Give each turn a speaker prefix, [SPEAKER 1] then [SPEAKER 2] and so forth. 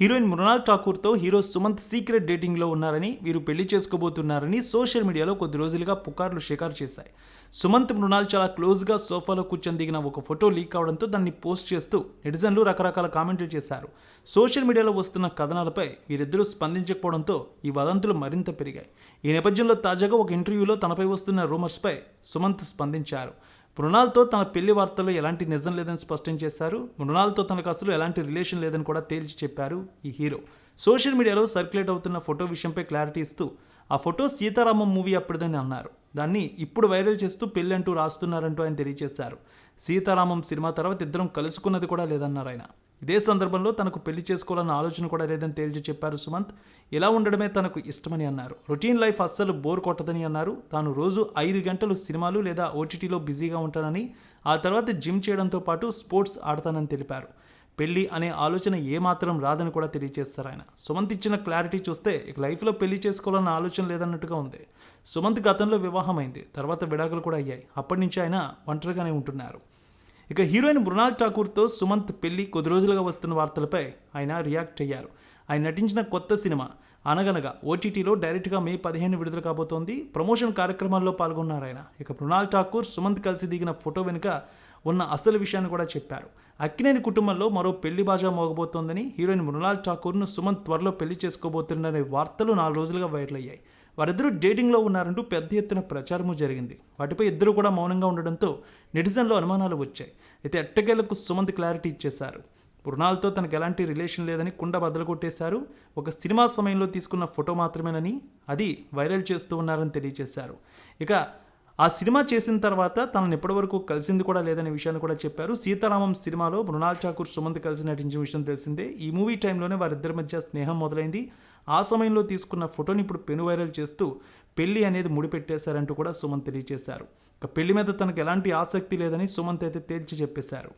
[SPEAKER 1] Heroine Mrunal ఠాకూర్తో hero Sumanth secret డేటింగ్లో ఉన్నారని వీరు పెళ్ళి చేసుకోబోతున్నారని సోషల్ మీడియాలో కొద్ది రోజులుగా పుకార్లు షికారు చేశాయి. సుమంత్ మృణాల్ చాలా క్లోజ్గా సోఫాలో కూర్చొని దిగిన ఒక ఫోటో లీక్ అవడంతో దాన్ని పోస్ట్ చేస్తూ నెటిజన్లు రకరకాల కామెంట్లు చేశారు. సోషల్ మీడియాలో వస్తున్న కథనాలపై వీరిద్దరూ స్పందించకపోవడంతో ఈ వదంతులు మరింత పెరిగాయి. ఈ నేపథ్యంలో తాజాగా ఒక ఇంటర్వ్యూలో తనపై వస్తున్న రూమర్స్పై సుమంత్ స్పందించారు. మృణాల్తో తన పెళ్ళి వార్తల్లో ఎలాంటి నిజం లేదని స్పష్టం చేశారు. మృణాల్తో తనకు అసలు ఎలాంటి రిలేషన్ లేదని కూడా తేల్చి చెప్పారు ఈ హీరో. సోషల్ మీడియాలో సర్క్యులేట్ అవుతున్న ఫోటో విషయంపై క్లారిటీ ఇస్తూ ఆ ఫోటో సీతారామం మూవీ అప్పటిదని అన్నారు. దాన్ని ఇప్పుడు వైరల్ చేస్తూ పెళ్ళి అంటూ రాస్తున్నారంటూ ఆయన తెలియజేశారు. సీతారామం సినిమా తర్వాత ఇద్దరం కలుసుకున్నది కూడా లేదన్నారు ఆయన. ఇదే సందర్భంలో తనకు పెళ్ళి చేసుకోవాలన్న ఆలోచన కూడా లేదని తేల్చి చెప్పారు సుమంత్. ఇలా ఉండడమే తనకు ఇష్టమని అన్నారు. రొటీన్ లైఫ్ అస్సలు బోర్ కొట్టదని అన్నారు. తాను రోజు ఐదు గంటలు సినిమాలు లేదా ఓటీటీలో బిజీగా ఉంటానని ఆ తర్వాత జిమ్ చేయడంతో పాటు స్పోర్ట్స్ ఆడతానని తెలిపారు. పెళ్ళి అనే ఆలోచన ఏమాత్రం రాదని కూడా తెలియజేస్తారు ఆయన. సుమంత్ ఇచ్చిన క్లారిటీ చూస్తే ఇక లైఫ్లో పెళ్ళి చేసుకోవాలన్న ఆలోచన లేదన్నట్టుగా ఉంది. సుమంత్ గతంలో వివాహమైంది. తర్వాత విడాకులు కూడా అయ్యాయి. అప్పటి నుంచి ఆయన ఒంటరిగానే ఉంటున్నారు. ఇక హీరోయిన్ మృణాల్ ఠాకూర్తో సుమంత్ పెళ్ళి కొద్ది రోజులుగా వస్తున్న వార్తలపై ఆయన రియాక్ట్ అయ్యారు. ఆయన నటించిన కొత్త సినిమా అనగనగా ఓటీటీలో డైరెక్ట్గా మే పదిహేను విడుదల కాబోతోంది. ప్రమోషన్ కార్యక్రమాల్లో పాల్గొన్నారు ఆయన. ఇక మృణాల్ ఠాకూర్ సుమంత్ కలిసి దిగిన ఫోటో వెనుక ఉన్న అసలు విషయాన్ని కూడా చెప్పారు. అక్కినేని కుటుంబంలో మరో పెళ్ళి బాజా మోగబోతోందని హీరోయిన్ మృణాల్ ఠాకూర్ను సుమంత్ త్వరలో పెళ్ళి చేసుకోబోతున్నారనే వార్తలు నాలుగు రోజులుగా వైరల్ అయ్యాయి. వారిద్దరూ డేటింగ్లో ఉన్నారంటూ పెద్ద ఎత్తున ప్రచారము జరిగింది. వాటిపై ఇద్దరు కూడా మౌనంగా ఉండడంతో నెటిజన్లో అనుమానాలు వచ్చాయి. అయితే ఎట్టకేలకు సుమంత్ క్లారిటీ ఇచ్చేశారు. మృణాలతో తనకు ఎలాంటి రిలేషన్ లేదని కుండ బద్దలు కొట్టేశారు ఒక సినిమా సమయంలో తీసుకున్న ఫోటో మాత్రమేనని అది వైరల్ చేస్తూ ఉన్నారని తెలియజేశారు. ఇక ఆ సినిమా చేసిన తర్వాత తనను ఇప్పటివరకు కలిసింది కూడా లేదనే విషయాన్ని కూడా చెప్పారు. సీతారామం సినిమాలో మృణాల్ ఠాకూర్ సుమంత్ కలిసి నటించిన విషయం తెలిసిందే. ఈ మూవీ టైంలోనే వారిద్దరి మధ్య స్నేహం మొదలైంది. ఆ సమయంలో తీసుకున్న ఫోటోని ఇప్పుడు పెను వైరల్ చేస్తూ పెళ్ళి అనేది ముడిపెట్టేశారంటూ కూడా సుమంత్ తెలియజేశారు. ఇక పెళ్ళి మీద తనకు ఎలాంటి ఆసక్తి లేదని సుమంత్ అయితే తేల్చి చెప్పేశారు.